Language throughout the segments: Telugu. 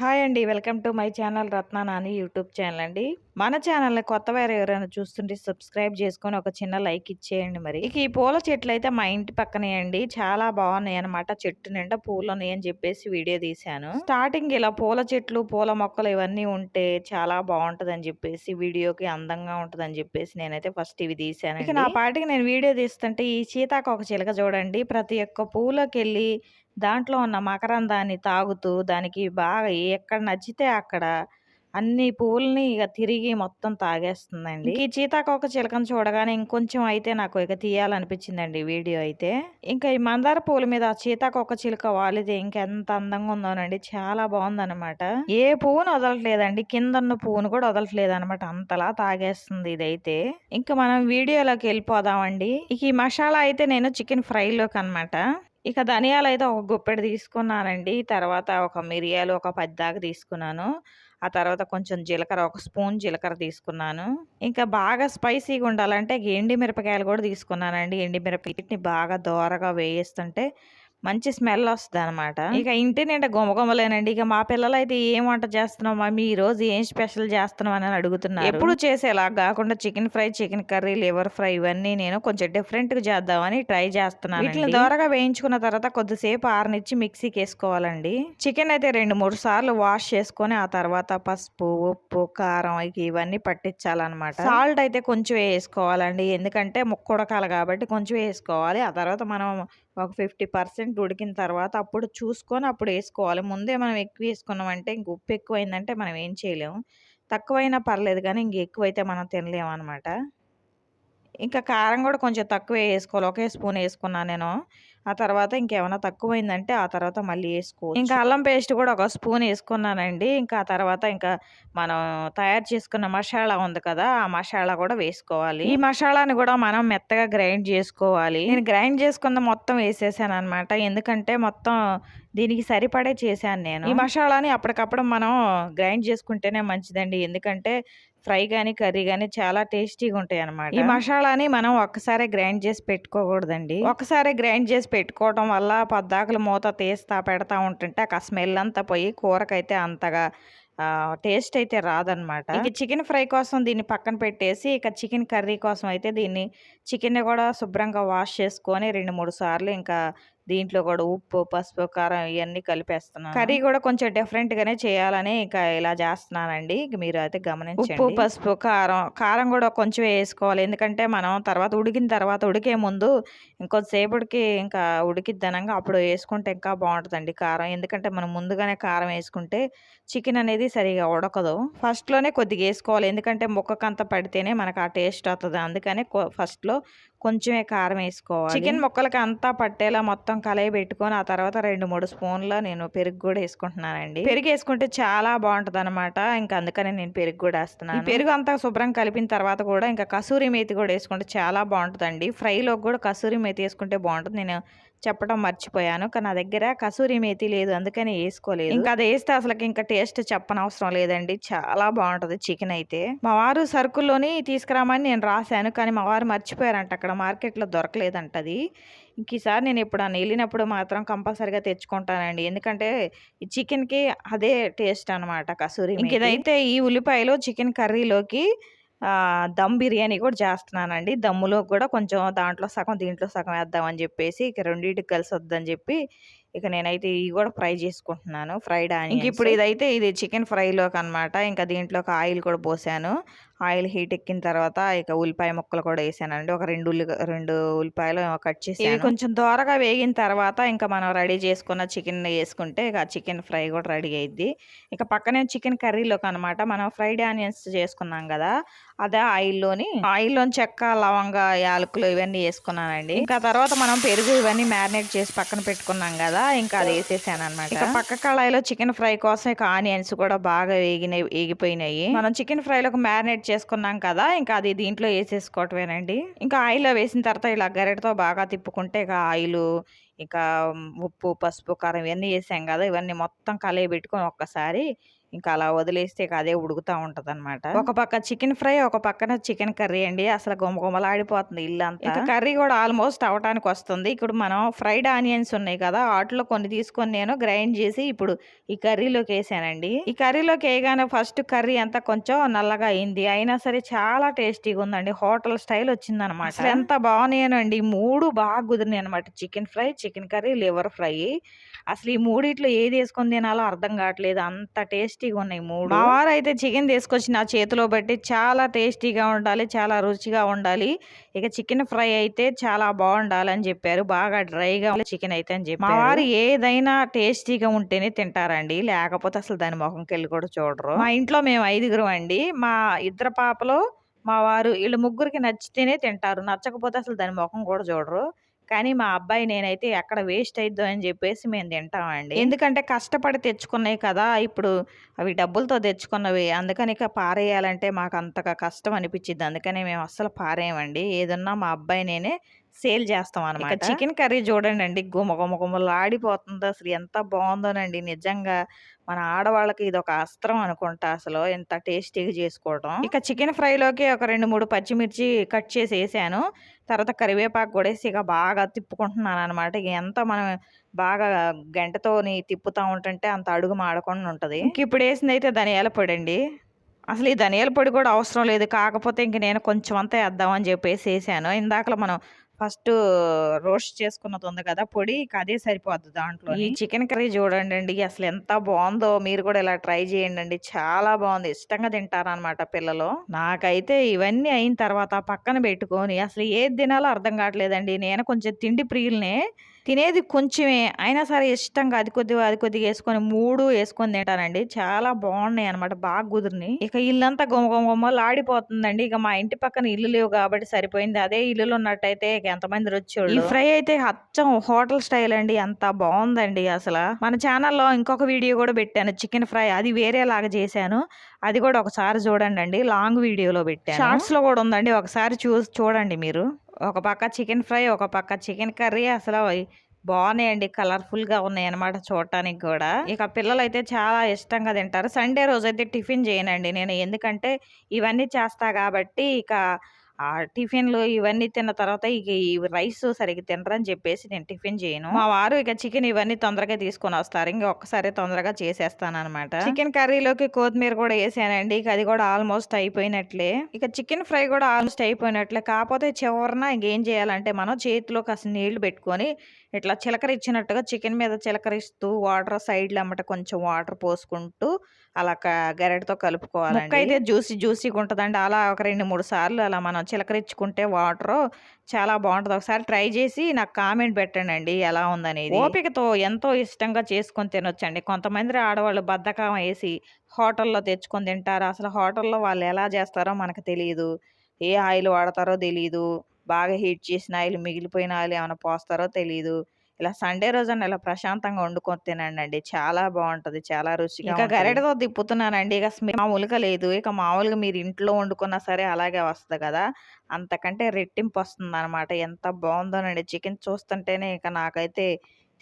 హాయ్ అండి. Welcome to my channel Ratna Nani YouTube channel అండి. మన ఛానల్ని కొత్త వారు ఎవరైనా చూస్తుంటే సబ్స్క్రైబ్ చేసుకొని ఒక చిన్న లైక్ ఇచ్చేయండి మరి. ఇక ఈ పూల చెట్లు అయితే మా ఇంటి పక్కనే అండి. చాలా బాగున్నాయి అనమాట చెట్టు నిండా పూలు ఉన్నాయి అని చెప్పేసి వీడియో తీశాను. స్టార్టింగ్ ఇలా పూల చెట్లు పూల మొక్కలు ఇవన్నీ ఉంటే చాలా బాగుంటుందని అని చెప్పేసి వీడియోకి అందంగా ఉంటుందని అని చెప్పేసి నేనైతే ఫస్ట్ ఇవి తీశాను ఇక నా పాటికి నేను వీడియో తీస్తుంటే ఈ సీతాకోక చిలక చూడండి. ప్రతి ఒక్క పూలకెళ్ళి దాంట్లో ఉన్న మకరందాన్ని తాగుతూ దానికి బాగా ఎక్కడ నచ్చితే అక్కడ అన్ని పువ్వుల్ని ఇక తిరిగి మొత్తం తాగేస్తుందండి. ఈ చీతాకోక చిలకను చూడగానే ఇంకొంచెం అయితే నాకు ఇక తీయాలనిపించిందండి వీడియో అయితే. ఇంకా ఈ మందార పూల మీద ఆ చీతాకోక చిలుక వాలితే ఇంకెంత అందంగా ఉందోనండి. చాలా బాగుందనమాట ఏ పువ్వును వదలట్లేదండి. కింద ఉన్న పువ్వును కూడా వదలట్లేదు అనమాట అంతలా తాగేస్తుంది ఇదైతే. ఇంకా మనం వీడియోలోకి వెళ్ళిపోదామండి. ఇక ఈ మసాలా అయితే నేను చికెన్ ఫ్రైలోకి అనమాట ఇక ధనియాలు అయితే ఒక గుప్పెడు తీసుకున్నానండి. తర్వాత ఒక మిరియాలు ఒక పది దాకా తీసుకున్నాను. ఆ తర్వాత కొంచెం జీలకర్ర ఒక స్పూన్ జీలకర్ర తీసుకున్నాను. ఇంకా బాగా స్పైసీగా ఉండాలంటే ఎండి మిరపకాయలు కూడా తీసుకున్నానండి. ఎండి మిరపకాయని బాగా దోరగా వేయిస్తుంటే మంచి స్మెల్ వస్తుంది అనమాట ఇక ఇంటి నిండా గుమగుమలేనండి ఇక మా పిల్లలు అయితే ఏం వంట చేస్తున్నాం మమ్మీ ఈ రోజు ఏం స్పెషల్ చేస్తున్నాం అని అడుగుతున్నారు. ఎప్పుడు చేసేలా? కాకుండా chicken fry chicken curry liver fry ఇవన్నీ నేను కొంచెం డిఫరెంట్గా చేద్దామని ట్రై చేస్తున్నాను వీటిని దోరగా వేయించుకున్న తర్వాత కొద్దిసేపు ఆరనిచ్చి మిక్సీకి వేసుకోవాలండి. చికెన్ అయితే రెండు మూడు సార్లు వాష్ చేసుకొని ఆ తర్వాత పసుపు ఉప్పు కారం ఇక ఇవన్నీ పట్టించాలన్నమాట. సాల్ట్ అయితే కొంచెం వేసుకోవాలండి. ఎందుకంటే ముక్క ఉడకాలి కాబట్టి కొంచెం వేసుకోవాలి. ఆ తర్వాత మనం ఒక ఫిఫ్టీ పర్సెంట్ ఉడికిన తర్వాత అప్పుడు చూసుకొని అప్పుడు వేసుకోవాలి. ముందే మనం ఎక్కువ వేసుకున్నామంటే ఇంక ఉప్పు ఎక్కువైందంటే మనం ఏం చేయలేము. తక్కువైనా పర్లేదు కానీ ఇంక ఎక్కువైతే మనం తినలేము అనమాట ఇంకా కారం కూడా కొంచెం తక్కువే వేసుకోవాలి. ఒకే స్పూన్ వేసుకున్నాను నేను. ఆ తర్వాత ఇంకేమైనా తక్కువైందంటే ఆ తర్వాత మళ్ళీ వేసుకో ఇంకా అల్లం పేస్ట్ కూడా ఒక స్పూన్ వేసుకున్నానండి. ఇంకా ఆ తర్వాత ఇంకా మనం తయారు చేసుకున్న మసాలా ఉంది కదా ఆ మసాలా కూడా వేసుకోవాలి. ఈ మసాలాని కూడా మనం మెత్తగా గ్రైండ్ చేసుకోవాలి. నేను గ్రైండ్ చేసుకున్న మొత్తం వేసేసాను అనమాట ఎందుకంటే మొత్తం దీనికి సరిపడే చేశాను నేను. ఈ మసాలాని అప్పటికప్పుడు మనం గ్రైండ్ చేసుకుంటేనే మంచిదండి. ఎందుకంటే ఫ్రై కానీ కర్రీ కానీ చాలా టేస్టీగా ఉంటాయి అనమాట ఈ మసాలాని మనం ఒక్కసారి గ్రైండ్ చేసి పెట్టుకోకూడదండి. ఒకసారి గ్రైండ్ చేసి పెట్టుకోవడం వల్ల పద్దాకులు మూత తీస్తా పెడతా ఉంటుంటే ఆ స్మెల్ అంతా పోయి కూరకైతే అంతగా టేస్ట్ అయితే రాదనమాట ఇక చికెన్ ఫ్రై కోసం దీన్ని పక్కన పెట్టేసి ఇక చికెన్ కర్రీ కోసం అయితే దీన్ని చికెన్ కూడా శుభ్రంగా వాష్ చేసుకొని రెండు మూడు సార్లు ఇంకా దీంట్లో కూడా ఉప్పు పసుపు కారం ఇవన్నీ కలిపేస్తున్నాను. కర్రీ కూడా కొంచెం డిఫరెంట్ గానే చేయాలని ఇక ఇలా చేస్తున్నానండి. మీరు అయితే గమనించండి. ఉప్పు పసుపు కారం కారం కూడా కొంచెం వేసుకోవాలి. ఎందుకంటే మనం తర్వాత ఉడికిన తర్వాత ఉడికే ముందు ఇంకొద్దిసేపటికి ఇంకా ఉడికిద్దనంగా అప్పుడు వేసుకుంటే ఇంకా బాగుంటుందండి కారం. ఎందుకంటే మనం ముందుగానే కారం వేసుకుంటే చికెన్ అనేది సరిగా ఉడకదు. ఫస్ట్లోనే కొద్దిగా వేసుకోవాలి. ఎందుకంటే ముక్కకంత పడితేనే మనకు ఆ టేస్ట్ వస్తుంది. అందుకనే ఫస్ట్లో కొంచెమే కారం వేసుకోవాలి. చికెన్ ముక్కలకి అంతా పట్టేలా మొత్తం కలయి పెట్టుకొని ఆ తర్వాత రెండు మూడు స్పూన్ల నేను పెరుగు కూడా వేసుకుంటున్నానండి. పెరుగు వేసుకుంటే చాలా బాగుంటుంది అనమాట ఇంకా అందుకని నేను పెరుగు కూడా వేస్తున్నాను. పెరుగు అంతా శుభ్రం కలిపిన తర్వాత కూడా ఇంకా కసూరి మేతి కూడా వేసుకుంటే చాలా బాగుంటుందండి. ఫ్రైలో కూడా కసూరి మేతి వేసుకుంటే బాగుంటుంది. నేను చెప్పడం మర్చిపోయాను. కానీ నా దగ్గర కసూరి మేతి లేదు. అందుకని వేసుకోలేదు. ఇంకా అది వేస్తే అసలు ఇంకా టేస్ట్ చెప్పనవసరం లేదండి. చాలా బాగుంటుంది చికెన్ అయితే. మా వారు సరుకుల్లోని తీసుకురామని నేను రాశాను. కానీ మా వారు మర్చిపోయారంట అక్కడ మార్కెట్లో దొరకలేదంట అది. ఇంక ఈసారి నేను ఎప్పుడు వెళ్ళినప్పుడు మాత్రం కంపల్సరీగా తెచ్చుకుంటానండి. ఎందుకంటే ఈ చికెన్కి అదే టేస్ట్ అనమాట కసూరి ఇంక ఇదైతే ఈ ఉల్లిపాయలు చికెన్ కర్రీలోకి దమ్ బిర్యానీ కూడా చేస్తున్నానండి. దమ్ములో కూడా కొంచెం దాంట్లో సగం దీంట్లో సగం వేద్దామని చెప్పేసి ఇక రెండింటికి కలిసి వద్దని చెప్పి ఇక నేనైతే ఇవి కూడా ఫ్రై చేసుకుంటున్నాను ఫ్రైడ్ అని ఇంక ఇప్పుడు ఇదైతే ఇది చికెన్ ఫ్రైలోకి అనమాట ఇంకా దీంట్లోకి ఆయిల్ కూడా పోసాను. ఆయిల్ హీట్ ఎక్కిన తర్వాత ఇక ఉల్లిపాయ ముక్కలు కూడా వేసానండి. ఒక రెండు ఉల్లి రెండు ఉల్లిపాయలు కట్ చేసి కొంచెం దోరగా వేగిన తర్వాత ఇంకా మనం రెడీ చేసుకున్న చికెన్ వేసుకుంటే ఇక చికెన్ ఫ్రై కూడా రెడీ అయ్యిద్ది ఇక పక్కనే చికెన్ కర్రీలోకి అనమాట మనం ఫ్రైడ్ ఆనియన్స్ చేసుకున్నాం కదా అదే ఆయిల్లోని ఆయిల్లో చెక్క లవంగ యాలకులు ఇవన్నీ వేసుకున్నానండి. ఇంకా తర్వాత మనం పెరుగు ఇవన్నీ మ్యారినేట్ చేసి పక్కన పెట్టుకున్నాం కదా ఇంకా అది వేసేసాను అనమాట ఇక పక్క కళాయిలో చికెన్ ఫ్రై కోసం ఇక ఆనియన్స్ కూడా బాగా వేగినాయి వేగిపోయినాయి. మనం చికెన్ ఫ్రైలోకి మ్యారినేట్ చేసుకున్నాం కదా ఇంకా అది దీంట్లో వేసేసుకోవటమేనండి? ఇంకా ఆయిల్లో వేసిన తర్వాత ఇలా గరెటతో బాగా తిప్పుకుంటే ఇక ఆయిల్ ఇంకా ఉప్పు పసుపు కారం ఇవన్నీ వేసాం కదా ఇవన్నీ మొత్తం కలయి పెట్టుకొని ఒక్కసారి ఇంకా అలా వదిలేస్తే ఇక అదే ఉడుకుతా ఉంటది అనమాట ఒక పక్క చికెన్ ఫ్రై ఒక పక్కన చికెన్ కర్రీ అండి. అసలు గుమగుమలాడిపోతుంది ఇల్లు అంతా కర్రీ కూడా ఆల్మోస్ట్ అవటానికి వస్తుంది ఇప్పుడు మనం ఫ్రైడ్ ఆనియన్స్ ఉన్నాయి కదా వాటిలో కొన్ని తీసుకొని నేను గ్రైండ్ చేసి ఇప్పుడు ఈ కర్రీలోకి వేసానండి. ఈ కర్రీలోకి వేయగానే ఫస్ట్ కర్రీ అంతా కొంచెం నల్లగా అయింది. అయినా సరే చాలా టేస్టీగా ఉందండి. హోటల్ స్టైల్ వచ్చింది అనమాట ఎంత బాగున్నాయనండి. మూడు బాగా కుదిరినాయి అనమాట chicken fry chicken curry liver fry. అసలు ఈ మూడిట్లో ఏది వేసుకొని తినాలో అర్థం కావట్లేదు. అంత టేస్టీగా ఉన్నాయి మూడు. మా వారు అయితే చికెన్ తీసుకొచ్చి నా చేతిలో పెట్టి చాలా టేస్టీగా ఉండాలి చాలా రుచిగా ఉండాలి. ఇక చికెన్ ఫ్రై అయితే చాలా బాగుండాలి అని చెప్పారు. బాగా డ్రైగా చికెన్ అయితే అని చెప్పి మా వారు ఏదైనా టేస్టీగా ఉంటేనే తింటారండి. లేకపోతే అసలు దాని ముఖంకి వెళ్ళి కూడా చూడరు. మా ఇంట్లో మేము ఐదుగురం అండి. మా ఇద్దరు పాపలు మా వారు వీళ్ళు ముగ్గురికి నచ్చితేనే తింటారు. నచ్చకపోతే అసలు దాని ముఖం కూడా చూడరు. కానీ మా అబ్బాయి నేనైతే ఎక్కడ వేస్ట్ అయిద్దో అని చెప్పేసి మేము తింటామండి. ఎందుకంటే కష్టపడి తెచ్చుకున్నాయి కదా ఇప్పుడు అవి డబ్బులతో తెచ్చుకున్నవి. అందుకని ఇక పారేయాలంటే మాకు అంతగా కష్టం అనిపించింది అందుకని మేము అస్సలు పారేయమండి. ఏదన్నా మా అబ్బాయి నేనే సేల్ చేస్తాం అనమాట చికెన్ కర్రీ చూడండి అండి గుమ గుమ గుమలాడిపోతుంది అసలు ఎంత బాగుందోనండి నిజంగా. మన ఆడవాళ్ళకి ఇది ఒక అస్త్రం అనుకుంటా అసలు ఎంత టేస్టీగా చేసుకోవడం ఇక చికెన్ ఫ్రైలోకి ఒక రెండు మూడు పచ్చిమిర్చి కట్ చేసి వేసాను. తర్వాత కరివేపాకు కూడా వేసి ఇక బాగా తిప్పుకుంటున్నాను అనమాట ఇక ఎంత మనం బాగా గంటతోని తిప్పుతూ ఉంటుంటే అంత అడుగు మాడకుండా ఉంటుంది. ఇంక ఇప్పుడు వేసింది అయితే ధనియాల పొడి అండి అసలు ఈ ధనియాల పొడి కూడా అవసరం లేదు. కాకపోతే ఇంక నేను కొంచెం అంతా వేద్దామని చెప్పేసి వేసాను. ఇందాకలో మనం ఫస్ట్ రోస్ట్ చేసుకున్నది ఉంది కదా పొడి అదే సరిపోద్ది దాంట్లో ఈ చికెన్ కర్రీ చూడండి అండి అసలు ఎంత బాగుందో మీరు కూడా ఇలా ట్రై చేయండి అండి చాలా బాగుంది ఇష్టంగా తింటారనమాట పిల్లలు. నాకైతే ఇవన్నీ అయిన తర్వాత పక్కన పెట్టుకొని అసలు ఏది తినాలో అర్థం కావట్లేదండి నేను కొంచెం తిండి ప్రియులనే తినేది కొంచెమే. అయినా సరే ఇష్టంగా అది కొద్దిగా అది కొద్దిగా వేసుకొని మూడు వేసుకొని తింటానండి. చాలా బాగున్నాయి అనమాట బాగా కుదిరినాయి. ఇక ఇల్లంతా గుమ్మ గుమ్మ గుమ్మలు ఆడిపోతుందండి. ఇక మా ఇంటి పక్కన ఇల్లు లేవు కాబట్టి సరిపోయింది. అదే ఇల్లులో ఉన్నట్టయితే ఇక ఎంతమంది వచ్చేవాళ్ళు ఈ ఫ్రై అయితే అచ్చం హోటల్ స్టైల్ అండి. అంత బాగుందండి అసలు. మన ఛానల్లో ఇంకొక వీడియో కూడా పెట్టాను. Chicken fry. అది వేరేలాగా చేశాను. అది కూడా ఒకసారి చూడండి అండి లాంగ్ వీడియోలో పెట్టాను. షార్ట్స్లో కూడా ఉందండి. ఒకసారి చూసి చూడండి మీరు. ఒక పక్క చికెన్ ఫ్రై ఒక పక్క చికెన్ కర్రీ అసలు బాగున్నాయండి. కలర్ఫుల్గా ఉన్నాయి అనమాట చూడటానికి కూడా. ఇక పిల్లలు అయితే చాలా ఇష్టంగా తింటారు. సండే రోజు అయితే టిఫిన్ చేయనండి నేను. ఎందుకంటే ఇవన్నీ చేస్తా కాబట్టి ఇక ఆ టిఫిన్లు ఇవన్నీ తిన్న తర్వాత ఇక ఈ రైస్ సరిగ్గా తినరని చెప్పేసి నేను టిఫిన్ చేయను. మా వారు ఇక చికెన్ ఇవన్నీ తొందరగా తీసుకొని వస్తారు. ఇంకా ఒక్కసారి తొందరగా చేసేస్తాను అనమాట చికెన్ కర్రీలోకి కొత్తిమీర కూడా వేసానండి. ఇక అది కూడా ఆల్మోస్ట్ అయిపోయినట్లే. ఇక చికెన్ ఫ్రై కూడా ఆల్మోస్ట్ అయిపోయినట్లే. కాకపోతే చివరిన ఇంకేం చేయాలంటే మనం చేతిలో కాస్త నీళ్ళు పెట్టుకొని ఇట్లా చిలకర ఇచ్చినట్టుగా చికెన్ మీద చిలకరిస్తూ వాటర్ సైడ్లు అమ్మట కొంచెం వాటర్ పోసుకుంటూ అలా గరిటెతో కలుపుకోవాలి ముక్క అయితే జ్యూసీ జ్యూసీగా ఉంటుందండి. అలా ఒక రెండు మూడు సార్లు అలా మనం చిలకరించుకుంటే వాటర్ చాలా బాగుంటుంది. ఒకసారి ట్రై చేసి నాకు కామెంట్ పెట్టండి అండి ఎలా ఉందనేది. ఓపికతో ఎంతో ఇష్టంగా చేసుకొని తినొచ్చండి. కొంతమంది ఆడవాళ్ళు బద్ధకం వేసి హోటల్లో తెచ్చుకొని తింటారు. అసలు హోటల్లో వాళ్ళు ఎలా చేస్తారో మనకు తెలియదు ఏ ఆయిల్ వాడతారో తెలియదు బాగా హీట్ చేసిన ఆయిల్ మిగిలిపోయిన ఆయిల్ ఏమైనా పోస్తారో తెలియదు ఇలా సండే రోజున ఇలా ప్రశాంతంగా వండుకొని తినండి చాలా బాగుంటది చాలా రుచిగా ఇక గరిటతో తిప్పుతున్నానండి. ఇక మామూలుగా లేదు. ఇక మామూలుగా మీరు ఇంట్లో వండుకున్నా సరే అలాగే వస్తుంది కదా. అంతకంటే రెట్టింపు వస్తుంది అనమాట ఎంత బాగుందోనండి చికెన్ చూస్తుంటేనే ఇక నాకైతే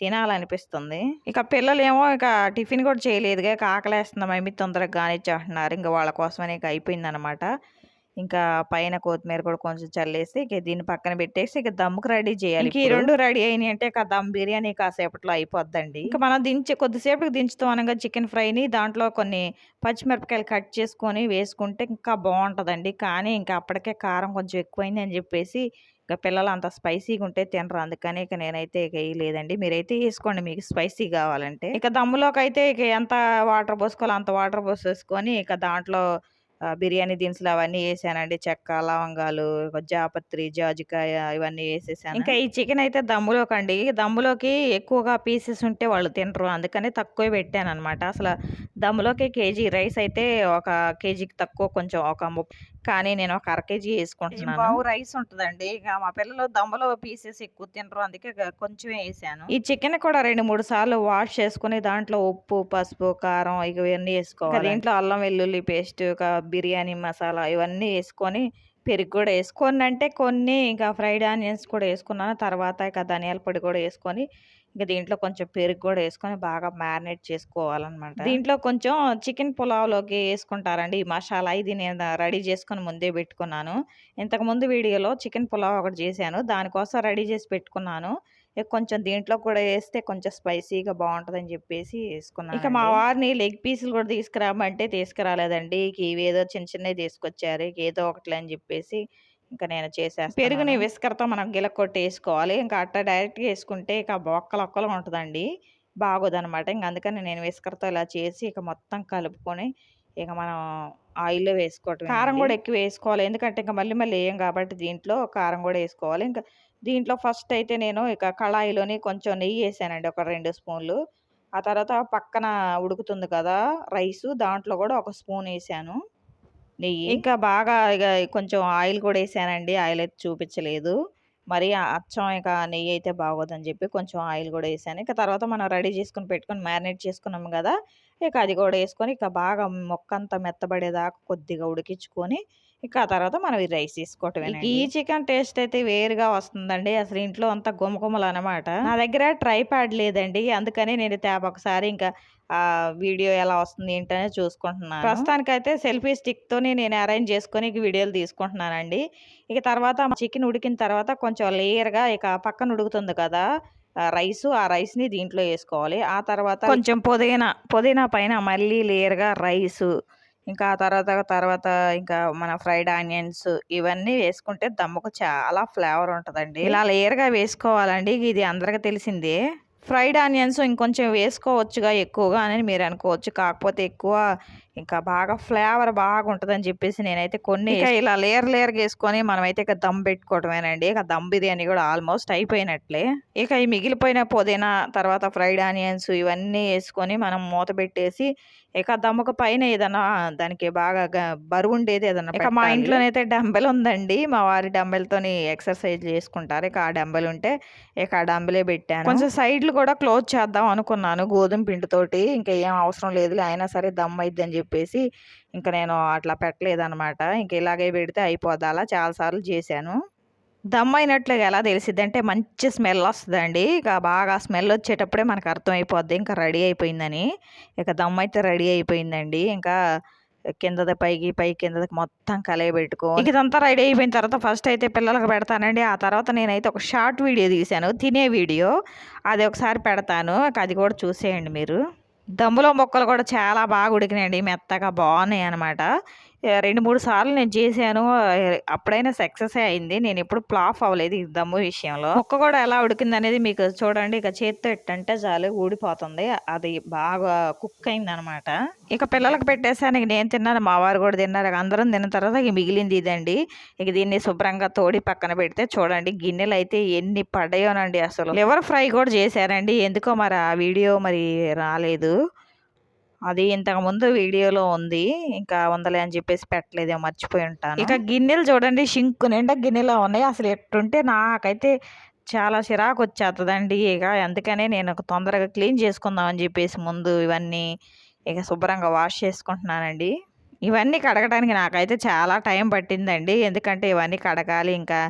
తినాలనిపిస్తుంది. ఇక పిల్లలేమో ఇక టిఫిన్ కూడా చేయలేదుగా ఇక ఆకలేస్తుంది మమ్మీ తొందరగా కానిచ్చేస్తున్నారు. ఇంకా వాళ్ళ కోసమని ఇక అయిపోయిందనమాట. ఇంకా పైన కొత్తిమీర కూడా కొంచెం చల్లేసి ఇక దీన్ని పక్కన పెట్టేసి ఇక దమ్ముకు రెడీ చేయాలి ఈ రెండు రెడీ అయినాయి అంటే ఇక దమ్ బిర్యానీ కాసేపట్లో అయిపోద్దండి. ఇంకా మనం దించి కొద్దిసేపటికి దించుతాం అనగా చికెన్ ఫ్రైని దాంట్లో కొన్ని పచ్చిమిరపకాయలు కట్ చేసుకొని వేసుకుంటే ఇంకా బాగుంటుందండి. కానీ ఇంకా అప్పటికే కారం కొంచెం ఎక్కువైంది అని చెప్పేసి ఇక పిల్లలు అంత స్పైసీగా ఉంటే తినరు. అందుకని ఇక నేనైతే ఇక వేయలేదండి మీరైతే వేసుకోండి మీకు స్పైసీ కావాలంటే. ఇక దమ్ములోకి అయితే ఇక ఎంత వాటర్ పోసుకోవాలో అంత వాటర్ పోసేసుకొని ఇక దాంట్లో బిర్యానీ దినుసులు అవన్నీ వేసానండి. చెక్క లవంగాలు జాపత్రి జాజికాయ ఇవన్నీ వేసేసాను. ఇంకా ఈ చికెన్ అయితే దమ్ములోకి అండి దమ్ములోకి ఎక్కువగా పీసెస్ ఉంటే వాళ్ళు తినరు. అందుకని తక్కువ పెట్టాను అనమాట అసలు దమ్ములోకి కేజీ రైస్ అయితే ఒక కేజీకి తక్కువ కొంచెం ఒక కానీ నేను ఒక అర కేజీ వేసుకుంటున్నాను బావు రైస్ ఉంటుందండి. ఇక మా పిల్లలు దమ్ములో పీసెస్ ఎక్కువ తినరు. అందుకే కొంచెమే వేసాను. ఈ చికెన్ కూడా రెండు మూడు సార్లు వాష్ చేసుకుని దాంట్లో ఉప్పు పసుపు కారం ఇవన్నీ వేసుకోవాలి. దీంట్లో అల్లం వెల్లుల్లి పేస్ట్ ఒక బిర్యానీ మసాలా ఇవన్నీ వేసుకొని పెరుగు కూడా వేసి కొన్ని అంటే కొన్ని ఇంకా ఫ్రైడ్ ఆనియన్స్ కూడా వేసుకున్నాను. తర్వాత ఇక ధనియాల పొడి కూడా వేసుకొని ఇంకా దీంట్లో కొంచెం పెరుగు కూడా వేసుకొని బాగా మ్యారినేట్ చేసుకోవాలన్నమాట. దీంట్లో కొంచెం చికెన్ పులావ్లోకి వేసుకుంటారండి. ఈ మసాలా ఇది నేను రెడీ చేసుకొని ముందే పెట్టుకున్నాను. ఇంతకు ముందు వీడియోలో చికెన్ పులావ్ ఒకటి చేశాను. దానికోసం రెడీ చేసి పెట్టుకున్నాను. ఇక కొంచెం దీంట్లో కూడా వేస్తే కొంచెం స్పైసీగా బాగుంటుందని చెప్పేసి వేసుకున్నాను ఇక మా వారిని లెగ్ పీసులు కూడా తీసుకురామంటే తీసుకురాలేదండి. ఇక ఇవేదో చిన్న చిన్నవి తీసుకొచ్చారు. ఇక ఏదో ఒకటి అని చెప్పేసి ఇంకా నేను చేసేస్తాను పెరుగుని విస్కరతో మనం గిల కొట్టి వేసుకోవాలి. ఇంకా అట్ట డైరెక్ట్గా వేసుకుంటే ఇక బొక్కలు ఒక్కలు ఉంటుందండి. బాగోదనమాట. ఇంక అందుకని నేను విస్కరతో ఇలా చేసి ఇక మొత్తం కలుపుకొని ఇక మనం ఆయిల్లో వేసుకోవటం కారం కూడా ఎక్కువ వేసుకోవాలి. ఎందుకంటే ఇంకా మళ్ళీ మళ్ళీ వేయం కాబట్టి దీంట్లో కారం కూడా వేసుకోవాలి. ఇంకా దీంట్లో ఫస్ట్ అయితే నేను ఇక కళాయిలోని కొంచెం నెయ్యి వేసానండి. ఒక రెండు స్పూన్లు. ఆ తర్వాత పక్కన ఉడుకుతుంది కదా రైసు. దాంట్లో కూడా ఒక స్పూన్ వేసాను. నెయ్యి. ఇంకా బాగా ఇక కొంచెం ఆయిల్ కూడా వేసానండి. ఆయిల్ అయితే చూపించలేదు. మరి అచ్చం ఇక నెయ్యి అయితే బాగోదని చెప్పి కొంచెం ఆయిల్ కూడా వేసాను. ఇక తర్వాత మనం రెడీ చేసుకుని పెట్టుకొని మ్యారినేట్ చేసుకున్నాం కదా! ఇక అది కూడా వేసుకొని ఇక బాగా మొక్క అంతా మెత్తబడేదాకా కొద్దిగా ఉడికించుకొని ఇక ఆ తర్వాత మనం ఈ రైస్ తీసుకోవటం ఈ చికెన్ టేస్ట్ అయితే వేరుగా వస్తుందండి. అసలు ఇంట్లో అంతా గుమగుమలు అనమాట నా దగ్గర ట్రై ప్యాడ్ లేదండి. అందుకని నేను తేప ఒకసారి ఇంకా ఆ వీడియో ఎలా వస్తుంది ఏంటనే చూసుకుంటున్నాను. ప్రస్తుతానికైతే సెల్ఫీ స్టిక్ తోని నేను అరేంజ్ చేసుకొని వీడియోలు తీసుకుంటున్నానండి. ఇక తర్వాత చికెన్ ఉడికిన తర్వాత కొంచెం లేయర్గా ఇక పక్కన ఉడుకుతుంది కదా రైస్. ఆ రైస్ని దీంట్లో వేసుకోవాలి. ఆ తర్వాత కొంచెం పుదీనా పుదీనా పైన మళ్ళీ లేయర్గా రైస్ ఇంకా ఆ తర్వాత తర్వాత ఇంకా మన ఫ్రైడ్ ఆనియన్స్ ఇవన్నీ వేసుకుంటే దమ్మకు చాలా ఫ్లేవర్ ఉంటుందండి. ఇలా లేయర్గా వేసుకోవాలండి. ఇది అందరికీ తెలిసిందే. ఫ్రైడ్ ఆనియన్స్ ఇంకొంచెం వేసుకోవచ్చుగా ఎక్కువగా అని మీరు అనుకోవచ్చు. కాకపోతే ఎక్కువ ఇంకా బాగా ఫ్లేవర్ బాగా ఉంటుందని చెప్పేసి నేనైతే కొన్ని ఇలా లేయర్ లేయర్గా వేసుకొని మనమైతే ఇక దమ్ పెట్టుకోవటమేనండి. ఇక దమ్ బిర్యానీ కూడా ఆల్మోస్ట్ అయిపోయినట్లే. ఇక ఈ మిగిలిపోయిన పుదీనా తర్వాత ఫ్రైడ్ ఆనియన్స్ ఇవన్నీ వేసుకొని మనం మూత పెట్టేసి ఇక దమ్మక పైన ఏదైనా దానికి బాగా బరువు ఉండేది ఏదన్నా ఇక మా ఇంట్లోనైతే డంబెల్ ఉందండి. మా వారి డంబెల్తోని ఎక్సర్సైజ్ చేసుకుంటారు. ఇక ఆ డంబెల్ ఉంటే ఇక ఆ డంబెలే పెట్టాను. కొంచెం సైడ్లు కూడా క్లోజ్ చేద్దాం అనుకున్నాను గోధుమ పిండితోటి. ఇంకా ఏం అవసరం లేదు అయినా సరే దమ్ అయిద్ది అని చెప్పేసి ఇంకా నేను అట్లా పెట్టలేదనమాట. ఇంక ఇలాగే పెడితే అయిపోద్ది. అలా చాలాసార్లు చేశాను. దమ్ అయినట్లుగా ఎలా తెలిసిద్ది అంటే మంచి స్మెల్ వస్తుందండి. ఇక బాగా స్మెల్ వచ్చేటప్పుడే మనకు అర్థమైపోద్ది. ఇంకా రెడీ అయిపోయిందని. ఇక దమ్ అయితే రెడీ అయిపోయిందండి. ఇంకా కిందది పైకి పై కిందకి మొత్తం కలయి పెట్టుకో ఇదంతా రెడీ అయిపోయిన తర్వాత ఫస్ట్ అయితే పిల్లలకు పెడతానండి. ఆ తర్వాత నేనైతే ఒక షార్ట్ వీడియో తీశాను. తినే వీడియో. అది ఒకసారి పెడతాను. అది కూడా చూసేయండి మీరు. దమ్ములో మొక్కలు కూడా చాలా బాగా ఉడికినాయండి. మెత్తగా బాగున్నాయి అనమాట రెండు మూడు సార్లు నేను చేశాను. అప్పుడైనా సక్సెస్ అయింది. నేను ఎప్పుడు ప్లాఫ్ అవ్వలేదు ఈ దమ్ము విషయంలో. మొక్క కూడా ఎలా ఉడికింది అనేది మీకు చూడండి. ఇక చేత్తో ఎట్టంటే చాలు ఊడిపోతుంది. అది బాగా కుక్ అయింది అనమాట ఇక పిల్లలకు పెట్టేసాను ఇక నేను తిన్నాను. మా వారు కూడా తిన్నారు. అందరం తిన్న తర్వాత ఇక మిగిలింది ఇదండి. ఇక దీన్ని శుభ్రంగా తోడి పక్కన పెడితే చూడండి. గిన్నెలు అయితే ఎన్ని పడ్డాయోనండి అసలు. లివర్ ఫ్రై కూడా చేశారండి. ఎందుకో మరి ఆ వీడియో మరి రాలేదు. అది ఇంతకుముందు వీడియోలో ఉంది. ఇంకా వందలే అని చెప్పేసి పెట్టలేదే. మర్చిపోయి ఉంటాను. ఇక గిన్నెలు చూడండి. షింక్ నిండా గిన్నెలు ఉన్నాయి. అసలు ఎట్టుంటే నాకైతే చాలా చిరాకు వచ్చేస్తుందండి ఇక అందుకనే నేను తొందరగా క్లీన్ చేసుకుందాం అని చెప్పేసి ముందు ఇవన్నీ ఇక శుభ్రంగా వాష్ చేసుకుంటున్నానండి. ఇవన్నీ కడగడానికి నాకైతే చాలా టైం పట్టిందండి. ఎందుకంటే ఇవన్నీ కడగాలి ఇంకా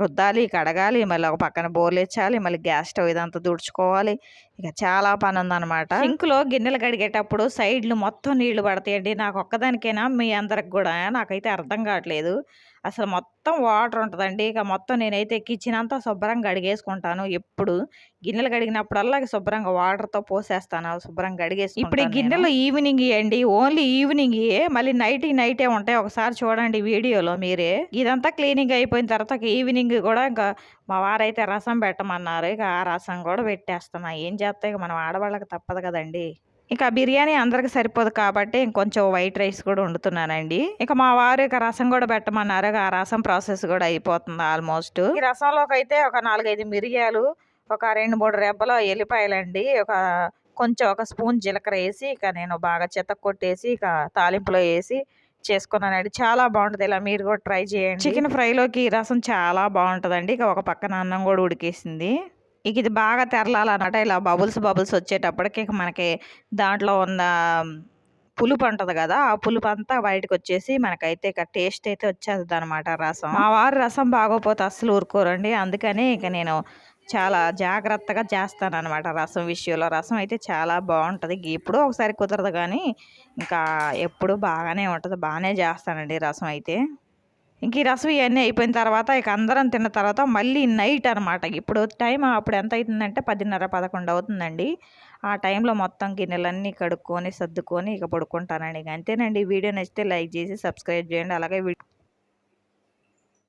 రుద్దాలి కడగాలి మళ్ళీ ఒక పక్కన బోర్లేచాలి మళ్ళీ గ్యాస్ స్టవ్ ఇదంతా తుడుచుకోవాలి ఇక చాలా పని ఉందన్నమాట సింక్లో గిన్నెలు కడిగేటప్పుడు సైడ్లు మొత్తం నీళ్ళు పడతాయండి. నాకు ఒక్కదానికైనా మీ అందరికి కూడా నాకైతే అర్థం కావట్లేదు. అసలు మొత్తం వాటర్ ఉంటుందండి. ఇక మొత్తం నేనైతే కిచెన్ అంతా శుభ్రంగా కడిగేసుకుంటాను. ఎప్పుడు గిన్నెలు కడిగినప్పుడల్లా శుభ్రంగా వాటర్తో పోసేస్తాను. శుభ్రంగా కడిగేసి ఇప్పుడు ఈ గిన్నెలు ఈవినింగ్ ఇవ్వండి ఓన్లీ ఈవినింగ్. మళ్ళీ నైట్ నైటే ఉంటాయి. ఒకసారి చూడండి వీడియోలో మీరే. ఇదంతా క్లీనింగ్ అయిపోయిన తర్వాత ఈవినింగ్ కూడా ఇంకా మా వారైతే రసం పెట్టమన్నారు. ఇక ఆ రసం కూడా పెట్టేస్తున్నా ఏం చేస్తాయి? మనం ఆడవాళ్ళకి తప్పదు కదండి. ఇక బిర్యానీ అందరికి సరిపోదు కాబట్టి ఇంకొంచెం వైట్ రైస్ కూడా వండుతున్నానండి. ఇక మా వారు ఇక రసం కూడా పెట్టమన్నారు. ఆ రసం ప్రాసెస్ కూడా అయిపోతుంది ఆల్మోస్ట్. ఈ రసంలోకి అయితే ఒక నాలుగైదు మిరియాలు ఒక రెండు మూడు రెబ్బలు ఎల్లిపాయలండి. ఒక కొంచెం ఒక స్పూన్ జీలకర్ర వేసి ఇక నేను బాగా చెత్త కొట్టేసి ఇక తాలింపులో వేసి చేసుకున్నానండి. చాలా బాగుంటుంది. ఇలా మీరు కూడా ట్రై చేయండి. చికెన్ ఫ్రైలోకి రసం చాలా బాగుంటుందండి. ఇక ఒక పక్కన అన్నం కూడా ఉడికేసింది. ఇక ఇది బాగా తెరలాలన్నమాట. ఇలా బబుల్స్ బబుల్స్ వచ్చేటప్పటికి మనకి దాంట్లో ఉన్న పులుపు ఉంటుంది కదా ఆ పులుపు అంతా బయటకు వచ్చేసి మనకైతే ఇక టేస్ట్ అయితే వచ్చేస్తుంది అనమాట రసం. మా వారు రసం బాగోపోతే అస్సలు ఊరుకోరండి. అందుకని ఇక నేను చాలా జాగ్రత్తగా చేస్తాను అనమాట రసం విషయంలో. రసం అయితే చాలా బాగుంటుంది. ఇప్పుడు ఒకసారి కుదరదు కానీ ఇంకా ఎప్పుడు బాగానే ఉంటుంది. బాగానే చేస్తానండి రసం అయితే. ఇంక ఈ రసం ఇవన్నీ అయిపోయిన తర్వాత ఇక అందరం తిన్న తర్వాత మళ్ళీ నైట్ అనమాట ఇప్పుడు టైం అప్పుడు ఎంత అవుతుందంటే పదిన్నర పదకొండు అవుతుందండి. ఆ టైంలో మొత్తం గిన్నెలన్నీ కడుక్కొని సర్దుకొని ఇక పడుకుంటానండి. ఇక అంతేనండి. వీడియో నచ్చితే లైక్ చేసి సబ్స్క్రైబ్ చేయండి. అలాగే